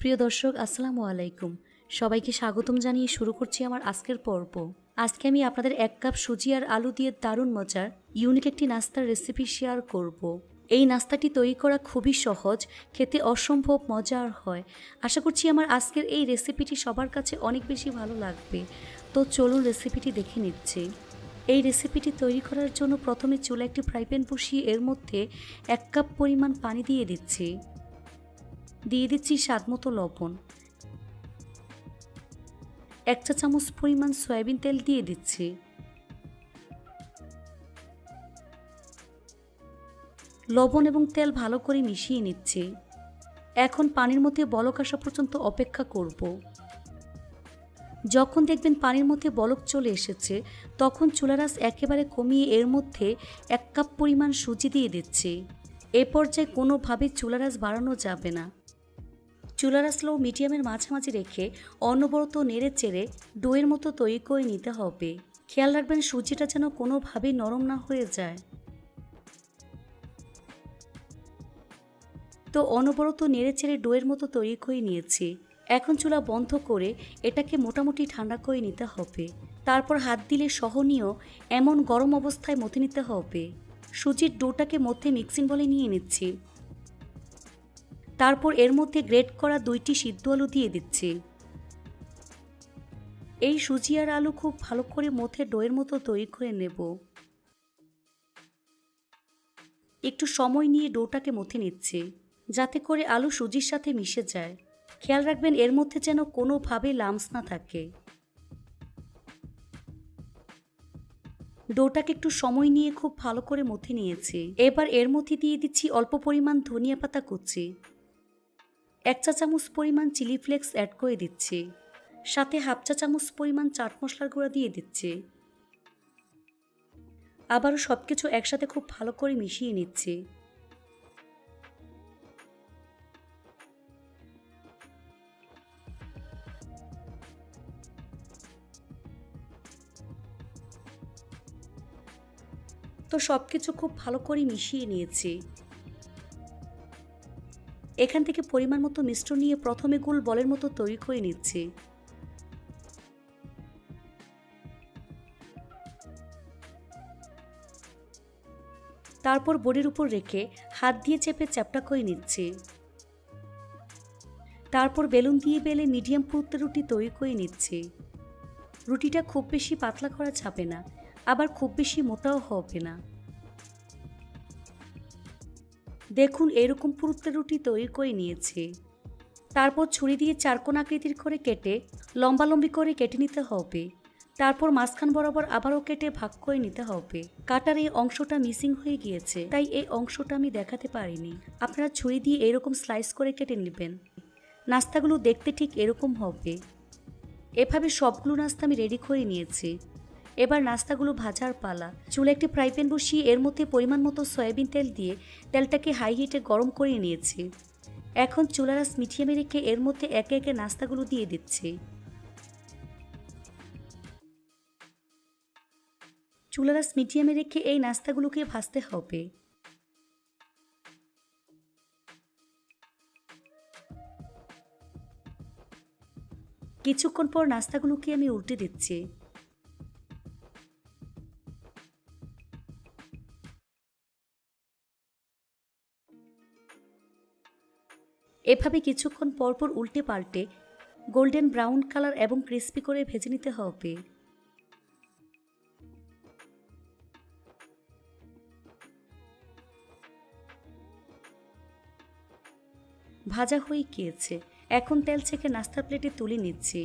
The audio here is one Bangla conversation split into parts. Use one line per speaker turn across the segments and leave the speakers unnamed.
প্রিয় দর্শক, আসসালামু আলাইকুম। সবাইকে স্বাগতম জানিয়ে শুরু করছি আমার আজকের পর্ব। আজকে আমি আপনাদের এক কাপ সুজি আর আলু দিয়ে দারুণ মজার, ইউনিক একটি নাস্তার রেসিপি শেয়ার করব। এই নাস্তাটি তৈরি করা খুবই সহজ, খেতে অসম্ভব মজার হয়। আশা করছি আমার আজকের এই রেসিপিটি সবার কাছে অনেক বেশি ভালো লাগবে। তো চলুন রেসিপিটি দেখে নিচ্ছি। এই রেসিপিটি তৈরি করার জন্য প্রথমে চুলা একটি ফ্রাই প্যান বসিয়ে এর মধ্যে এক কাপ পরিমাণ পানি দিয়ে দিচ্ছি। দিয়ে দিচ্ছি স্বাদ মতো লবণ। এক চা চামচ পরিমাণ সয়াবিন তেল দিয়ে দিচ্ছি। লবণ এবং তেল ভালো করে মিশিয়ে নিচ্ছি। এখন পানির মধ্যে বলক আসা পর্যন্ত অপেক্ষা করব। যখন দেখবেন পানির মধ্যে বলক চলে এসেছে, তখন চুলারাস একেবারে কমিয়ে এর মধ্যে এক কাপ পরিমাণ সুজি দিয়ে দিচ্ছি। এ পর্যায়ে কোনোভাবে চুলারাস বাড়ানো যাবে না। চুলারা স্লো মিডিয়ামের মাঝামাঝি রেখে অনবরত নেড়ে চেড়ে ডোয়ের মতো তৈরি করে নিতে হবে। খেয়াল রাখবেন সুজিটা যেন কোনোভাবেই নরম না হয়ে যায়। তো অনবরত নেড়ে চেড়ে ডোয়ের মতো তৈরি করে নিয়েছি। এখন চুলা বন্ধ করে এটাকে মোটামুটি ঠান্ডা করে নিতে হবে। তারপর হাত দিলে সহনীয় এমন গরম অবস্থায় মথে নিতে হবে। সুজির ডোটাকে মধ্যে মিক্সিং বলে নিয়ে নিচ্ছি। তারপর এর মধ্যে গ্রেট করা দুইটি সিদ্ধ আলু দিয়ে দিচ্ছি। এই সুজি আর আলু খুব ভালো করে মথে ডোয়ের মতো তৈরি করে নেব। একটু সময় নিয়ে ডোটাকে মথে নিচ্ছে, যাতে করে আলু সুজির সাথে মিশে যায়। খেয়াল রাখবেন এর মধ্যে যেন কোনোভাবে লামস না থাকে। ডোটাকে একটু সময় নিয়ে খুব ভালো করে মথে নিয়েছি। এবার এর মধ্যে দিয়ে দিচ্ছি অল্প পরিমাণ ধনিয়া পাতা কুচি। এক চা চামচ পরিমাণ চিলি ফ্লেক্স অ্যাড করে দিচ্ছি। সাথে হাফ চা চামচ পরিমাণ চাট মশলার গুঁড়া দিয়ে দিচ্ছি। আবারও সব কিছু একসাথে খুব ভালো করে মিশিয়ে নিচ্ছি। তো সব কিছু খুব ভালো করে মিশিয়ে নিয়েছি। এখান থেকে পরিমাণ মতো মিশ্রণ নিয়ে প্রথমে গোল বলের মতো তৈরি করে নিচ্ছি। তারপর বডির উপর রেখে হাত দিয়ে চেপে চ্যাপটা করে নিচ্ছি। তারপর বেলুন দিয়ে বেলে মিডিয়াম পুরুত্বের রুটি তৈরি করে নিচ্ছি। রুটিটা খুব বেশি পাতলা করা ছাপে না, আবার খুব বেশি মোটাও হবে না। দেখুন, এরকম পুরুত্বের রুটি তৈরি করে নিয়েছি। তারপর ছুরি দিয়ে চারকোন আকৃতির করে কেটে, লম্বালম্বি করে কেটে নিতে হবে। তারপর মাঝখান বরাবর আবারও কেটে ভাগ করে নিতে হবে। কাটার এই অংশটা মিসিং হয়ে গিয়েছে, তাই এই অংশটা আমি দেখাতে পারিনি। আপনারা ছুরি দিয়ে এরকম স্লাইস করে কেটে নেবেন। নাস্তাগুলো দেখতে ঠিক এরকম হবে। এভাবে সবগুলো নাস্তা আমি রেডি করে নিয়েছি। এবার নাস্তাগুলো ভাজার পালা। চুলে একটি ফ্রাই প্যান বসিয়ে এর মধ্যে পরিমাণ মতো সয়াবিন তেল দিয়ে তেলটাকে হাই হিটে গরম করে নিয়েছি। এখন চুলারাস মিঠিয়ে রেখে এর মধ্যে একে একে নাস্তাগুলো দিয়ে দিচ্ছি। চুলারাস মিডিয়ামে রেখে এই নাস্তাগুলোকে ভাজতে হবে। কিছুক্ষণ পর নাস্তাগুলোকে আমি উল্টে দিচ্ছি। এভাবে কিছুক্ষণ পরপর উল্টে পাল্টে গোল্ডেন ব্রাউন কালার এবং ক্রিস্পি করে ভেজে নিতে হবে। ভাজা হয়ে গিয়েছে। এখন তেল ছেঁকে নাস্তা প্লেটে তুলে নিচ্ছি।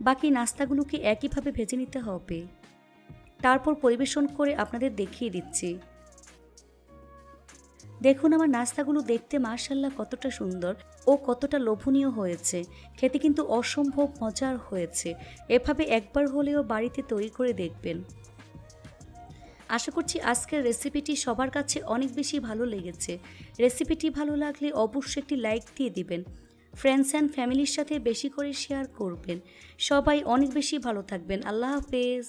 বাকি নাস্তাগুলোকে একইভাবে ভেজে নিতে হবে। তারপর পরিবেশন করে আপনাদের দেখিয়ে দিচ্ছি। দেখুন আমার নাস্তাগুলো দেখতে মার্শাল্লাহ কতটা সুন্দর ও কতটা লোভনীয় হয়েছে। খেতে কিন্তু অসম্ভব মজার হয়েছে। এভাবে একবার হলেও বাড়িতে তৈরি করে দেখবেন। আশা করছি আজকের রেসিপিটি সবার কাছে অনেক বেশি ভালো লেগেছে। রেসিপিটি ভালো লাগলে অবশ্যই একটি লাইক দিয়ে দিবেন। ফ্রেন্ডস অ্যান্ড ফ্যামিলির সাথে বেশি করে শেয়ার করবেন। সবাই অনেক বেশি ভালো থাকবেন। আল্লাহ হাফেজ।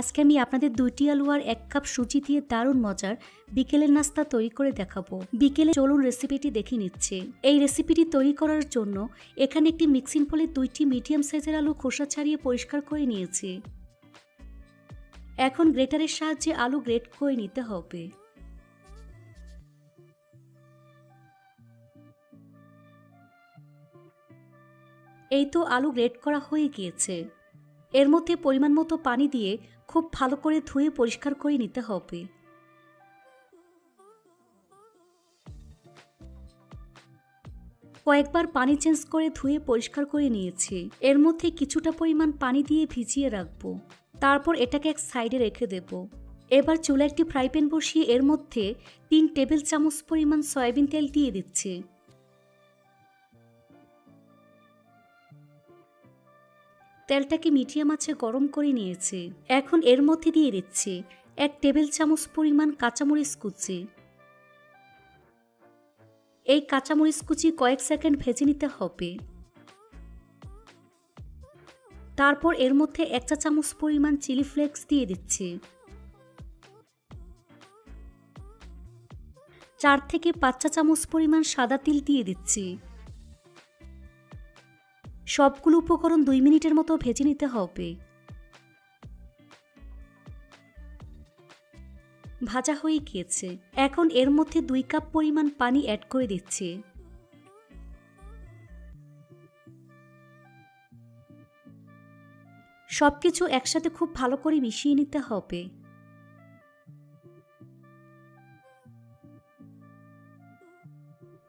আজকে আমি আপনাদের দুইটি আলু আর এক কাপ সুজি দিয়ে দারুণ মজার বিকেলের নাস্তা তৈরি করে দেখাবো। বিকেলে চলুন রেসিপিটি দেখে নিচ্ছে। এই রেসিপিটি তৈরি করার জন্য এখানে একটি মিক্সিং ফলে দুইটি মিডিয়াম সাইজের আলু খোসা ছাড়িয়ে পরিষ্কার করে নিয়েছি। এখন গ্রেটারের সাহায্যে আলু গ্রেট করে নিতে হবে। এই তো আলু গ্রেট করা হয়ে গিয়েছে। এর মধ্যে পরিমাণ মতো পানি দিয়ে খুব ভালো করে ধুয়ে পরিষ্কার করে নিতে হবে। কয়েকবার পানি চেঞ্জ করে ধুয়ে পরিষ্কার করে নিয়েছি। এর মধ্যে কিছুটা পরিমাণ পানি দিয়ে ভিজিয়ে রাখব। তারপর এটাকে এক সাইডে রেখে দেব। এবার চুলা একটি ফ্রাই প্যান বসিয়ে এর মধ্যে তিন টেবিল চামচ পরিমাণ সয়াবিন তেল দিয়ে দিচ্ছি। তেলটাকে মিডিয়াম আছে গরম করে নিয়েছি। এখন এর মধ্যে দিয়ে দিচ্ছি এক টেবিল চামচ পরিমাণ কাঁচামরিচ কুচি। এই কাঁচামরিচ কুচি কয়েক সেকেন্ড ভেজে নিতে হবে। তারপর এর মধ্যে এক চা চামচ পরিমাণ চিলি ফ্লেক্স দিয়ে দিচ্ছি। চার থেকে পাঁচ চা চামচ পরিমাণ সাদা তিল দিয়ে দিচ্ছি। সবগুলো উপকরণ দুই মিনিটের মতো ভেজে নিতে হবে। ভাজা হয়ে গিয়েছে। এখন এর মধ্যে দুই কাপ পরিমাণ পানি অ্যাড করে দিচ্ছি। সবকিছু একসাথে খুব ভালো করে মিশিয়ে নিতে হবে।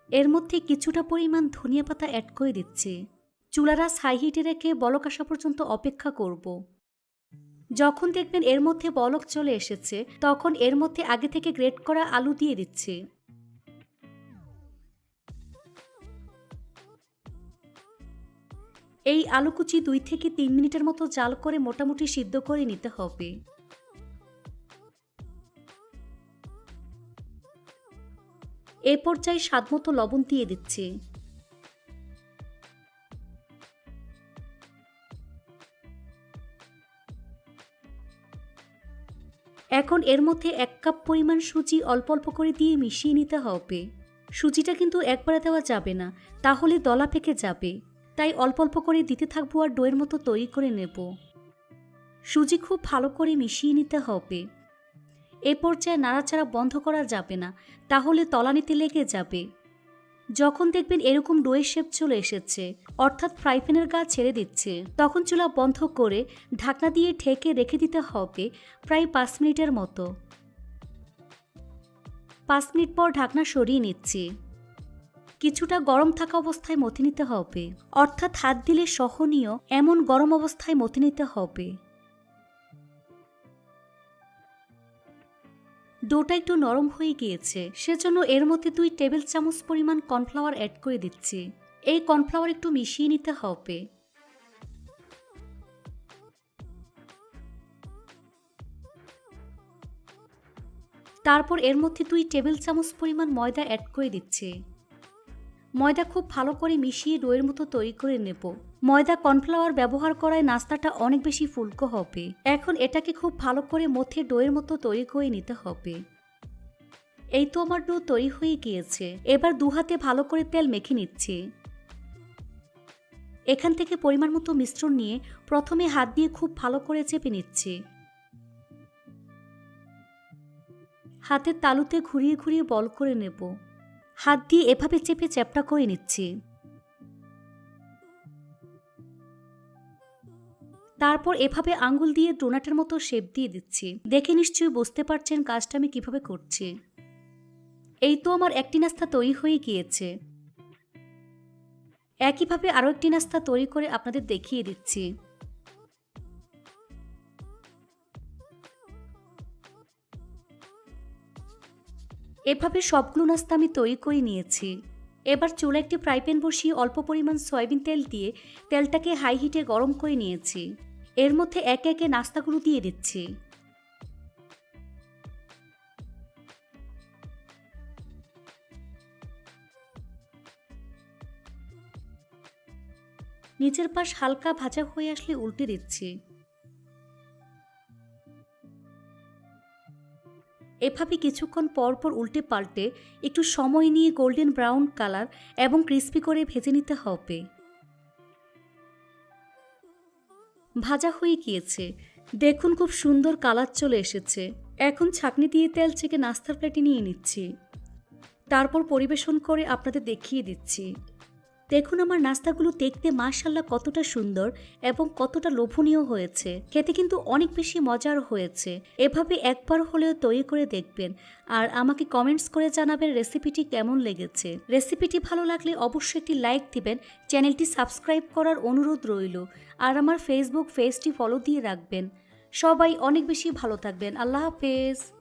এর মধ্যে কিছুটা পরিমাণ ধনিয়া পাতা অ্যাড করে দিচ্ছি। চুলারা হাই হিটে রেখে বলক আসা পর্যন্ত অপেক্ষা করব। যখন দেখবেন এর মধ্যে বলক চলে এসেছে, তখন এর মধ্যে আগে থেকে গ্রেট করা আলু দিয়ে দিচ্ছি। এই আলুকুচি দুই থেকে তিন মিনিটের মতো জাল করে মোটামুটি সিদ্ধ করে নিতে হবে। এ পর্যায়ে স্বাদমতো লবণ দিয়ে দিচ্ছি। এখন এর মধ্যে এক কাপ পরিমাণ সুজি অল্প অল্প করে দিয়ে মিশিয়ে নিতে হবে। সুজিটা কিন্তু একবারে দেওয়া যাবে না, তাহলে দলা পেকে যাবে। তাই অল্প অল্প করে দিতে থাকব আর ডোয়ের মতো তৈরি করে নেব। সুজি খুব ভালো করে মিশিয়ে নিতে হবে। এ পর্যায়ে নাড়াচাড়া বন্ধ করা যাবে না, তাহলে তলানিতে লেগে যাবে। যখন দেখবেন এরকম ডোয়ের শেপ চলে এসেছে, অর্থাৎ ফ্রাই প্যানের গা ছেড়ে দিচ্ছে, তখন চুলা বন্ধ করে ঢাকনা দিয়ে ঢেকে রেখে দিতে হবে প্রায় পাঁচ মিনিটের মতো। পাঁচ মিনিট পর ঢাকনা সরিয়ে নিচ্ছি। কিছুটা গরম থাকা অবস্থায় মথে নিতে হবে। অর্থাৎ হাত দিলে সহনীয় এমন গরম অবস্থায় মথে নিতে হবে। ডোটা একটু নরম হয়ে গিয়েছে। সেজন্য এর মধ্যে দুই টেবিল চামচ পরিমাণ কর্নফ্লাওয়ার অ্যাড করে দিচ্ছি। এই কর্নফ্লাওয়ার একটু মিশিয়ে নিতে হবে। তারপর এর মধ্যে দুই টেবিল চামচ পরিমাণ ময়দা অ্যাড করে দিচ্ছি। ময়দা খুব ভালো করে মিশিয়ে ডোয়ের মতো তৈরি করে নেব। ময়দা কর্নফ্লাওয়ার ব্যবহার করায় নাস্তাটা অনেক বেশি ফুলকো হবে। এখন এটাকে খুব ভালো করে মথে ডোয়ের মতো তৈরি করে নিতে হবে। এই তো আমার ডো তৈরি হয়ে গিয়েছে। এবার দু হাতে ভালো করে তেল মেখে নিচ্ছি। এখান থেকে পরিমাণ মতো মিশ্রণ নিয়ে প্রথমে হাত দিয়ে খুব ভালো করে চেপে নিচ্ছি। হাতের তালুতে ঘুরিয়ে ঘুরিয়ে বল করে নেব। হাত দিয়ে এভাবে চেপে চ্যাপটা করে নিচ্ছি। তারপর এভাবে আঙ্গুল দিয়ে ডোনাটের মতো শেপ দিয়ে দিচ্ছি। দেখে নিশ্চয়ই বুঝতে পারছেন কাজটা আমি কীভাবে করছি। এই তো আমার একটি নাস্তা তৈরি হয়ে গিয়েছে। একইভাবে আরও একটি নাস্তা তৈরি করে আপনাদের দেখিয়ে দিচ্ছি। এভাবে সবগুলো নাস্তা আমি তৈরি করে নিয়েছি। এবার চুলে একটি ফ্রাইপ্যান বসিয়ে অল্প পরিমাণ সয়াবিন তেল দিয়ে তেলটাকে হাই হিটে গরম করে নিয়েছি। এর মধ্যে একে একে নাস্তাগুলো দিয়ে দিচ্ছি। নিচের পাশ হালকা ভাজা হয়ে আসলে উল্টে দিচ্ছি। এভাবে কিছুক্ষণ পর পর উল্টে পাল্টে একটু সময় নিয়ে গোল্ডেন ব্রাউন কালার এবং ক্রিস্পি করে ভেজে নিতে হবে। ভাজা হয়ে গিয়েছে। দেখুন খুব সুন্দর কালার চলে এসেছে। এখন ছাকনি দিয়ে তেল থেকে নাস্তার প্লেটে নিয়ে নিচ্ছি। তারপর পরিবেশন করে আপনাদের দেখিয়ে দিচ্ছি। দেখুন আমার নাস্তাগুলো দেখতে মাশাল্লাহ কতটা সুন্দর এবং কতটা লোভনীয় হয়েছে। খেতে কিন্তু অনেক বেশি মজার হয়েছে। এভাবে একবার হলেও তৈরি করে দেখবেন। আর আমাকে কমেন্টস করে জানাবেন রেসিপিটি কেমন লেগেছে। রেসিপিটি ভালো লাগলে অবশ্যই একটি লাইক দিবেন, চ্যানেলটি সাবস্ক্রাইব করার অনুরোধ রইল। আর আমার ফেসবুক পেজটি ফলো দিয়ে রাখবেন। সবাই অনেক বেশি ভালো থাকবেন। আল্লাহ হাফেজ।